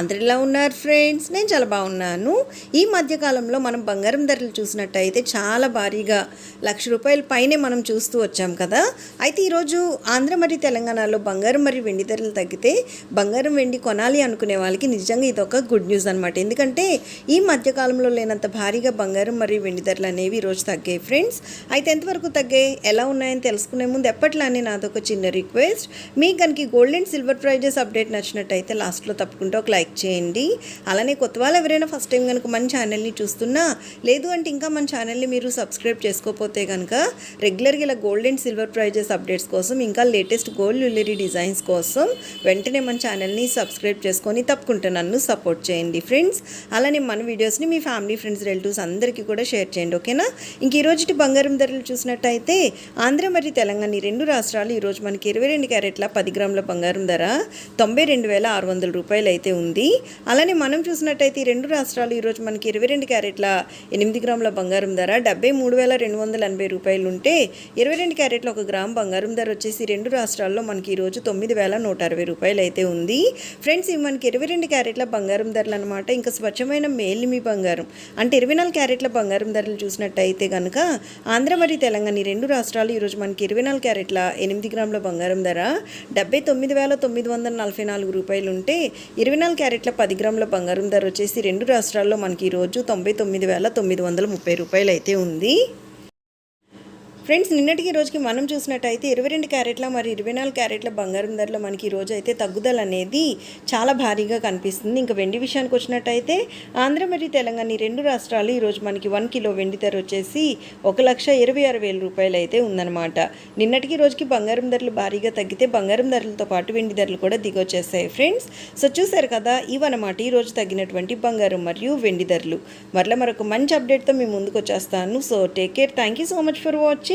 అందరిలా ఉన్నారు ఫ్రెండ్స్. నేను చాలా బాగున్నాను. ఈ మధ్యకాలంలో మనం బంగారం ధరలు చూసినట్టయితే చాలా భారీగా లక్ష రూపాయల పైనే మనం చూస్తూ వచ్చాం కదా. అయితే ఈరోజు ఆంధ్ర మరియు తెలంగాణలో బంగారం మరియు వెండి ధరలు తగ్గితే బంగారం వెండి కొనాలి అనుకునే వాళ్ళకి నిజంగా ఇది ఒక గుడ్ న్యూస్ అనమాట ఎందుకంటే ఈ మధ్యకాలంలో లేనంత భారీగా బంగారం మరియు వెండి ధరలు అనేవి ఈరోజు తగ్గాయి ఫ్రెండ్స్. అయితే ఎంతవరకు తగ్గాయి? ఎలా ఉన్నాయని తెలుసుకునే ముందు ఎప్పట్లానే నాదొక చిన్న రిక్వెస్ట్. మీకు కనుక gold and silver prices update నచ్చినట్టయితే లాస్ట్లో తప్పకుండా ఒక లైక్ చేయండి. అలానే కొత్త వాళ్ళు ఎవరైనా ఫస్ట్ టైం కనుక మన ఛానల్ని చూస్తున్నా లేదు అంటే ఇంకా మన ఛానల్ని మీరు సబ్స్క్రైబ్ చేసుకోకపోతే కనుక రెగ్యులర్గా ఇలా gold and silver prices updates కోసం ఇంకా లేటెస్ట్ గోల్డ్ జ్యువెలరీ డిజైన్స్ కోసం వెంటనే మన ఛానల్ని సబ్స్క్రైబ్ చేసుకొని తప్పకుండా నన్ను సపోర్ట్ చేయండి ఫ్రెండ్స్ అలానే మన వీడియోస్ని మీ ఫ్యామిలీ ఫ్రెండ్స్ రిలేటివ్స్ అందరికీ కూడా షేర్ చేయండి ఓకేనా ఇంక ఈరోజు బంగారం ధరలు చూసినట్టయితే ఆంధ్ర మరియు తెలంగాణ ఈ రెండు రాష్ట్రాలు ఈరోజు మనకి ఇరవై రెండు క్యారెట్ల పది గ్రాముల బంగారం ధర తొంభై రెండు వేల ఆరు వందల రూపాయలు అయితే ఉంది. అలానే మనం చూసినట్టయితే ఈ రెండు రాష్ట్రాలు ఈరోజు మనకి ఇరవై రెండు క్యారెట్ల ఎనిమిది గ్రాముల బంగారం ధర డెబ్బై మూడు వేల రెండు వందల ఎనభై రూపాయలు ఉంటే ఇరవై రెండు క్యారెట్ల ఒక గ్రామ్ బంగారం ధర వచ్చేసి రెండు రాష్ట్రాల్లో మనకి ఈరోజు తొమ్మిది వేల నూట అరవై రూపాయలు అయితే ఉంది. ఫ్రెండ్స్ ఇవి మనకి ఇరవై రెండు క్యారెట్ల బంగారం ధరలు అనమాట ఇంకా స్వచ్ఛమైన మేలిమి బంగారం అంటే ఇరవై నాలుగు క్యారెట్ల బంగారం ధరలు చూసినట్టయితే కనుక ఆంధ్ర మరియు తెలంగాణ ఈ రెండు రాష్ట్రాలు ఈరోజు మనకి ఇరవై నాలుగు క్యారెట్ల ఎనిమిది గ్రాముల బంగారం ధర డెబ్బై తొమ్మిది వేల తొమ్మిది వందల నలభై నాలుగు రూపాయలు ఉంటే ఇరవై నాలుగు క్యారెట్ల పది గ్రాముల బంగారం ధర వచ్చేసి రెండు రాష్ట్రాల్లో మనకి ఈరోజు తొంభై తొమ్మిది వేల తొమ్మిది వందల ముప్పై రూపాయలు అయితే ఉంది. ఫ్రెండ్స్ నిన్నటికి రోజుకి మనం చూసినట్టయితే ఇరవై రెండు క్యారెట్ల మరి ఇరవై నాలుగు క్యారెట్ల బంగారం ధరలో మనకి ఈరోజు రోజు అయితే తగ్గుదల అనేది చాలా భారీగా కనిపిస్తుంది. ఇంకా వెండి విషయానికి వచ్చినట్టయితే ఆంధ్ర మరియు తెలంగాణ ఈ రెండు రాష్ట్రాలు ఈరోజు మనకి వన్ కిలో వెండి ధర వచ్చేసి ఒక లక్ష ఇరవై ఆరు వేల రూపాయలు అయితే ఉందన్నమాట. నిన్నటికి రోజుకి బంగారం ధరలు భారీగా తగ్గితే బంగారం ధరలతో పాటు వెండి ధరలు కూడా దిగొచ్చేస్తాయి ఫ్రెండ్స్. సో చూసారు కదా ఇవన్నమాట ఈ రోజు తగ్గినటువంటి బంగారం మరియు వెండి ధరలు. మరలా మరొక మంచి అప్డేట్తో మేము ముందుకు వచ్చేస్తాను. So take care. Thank you so much for watching.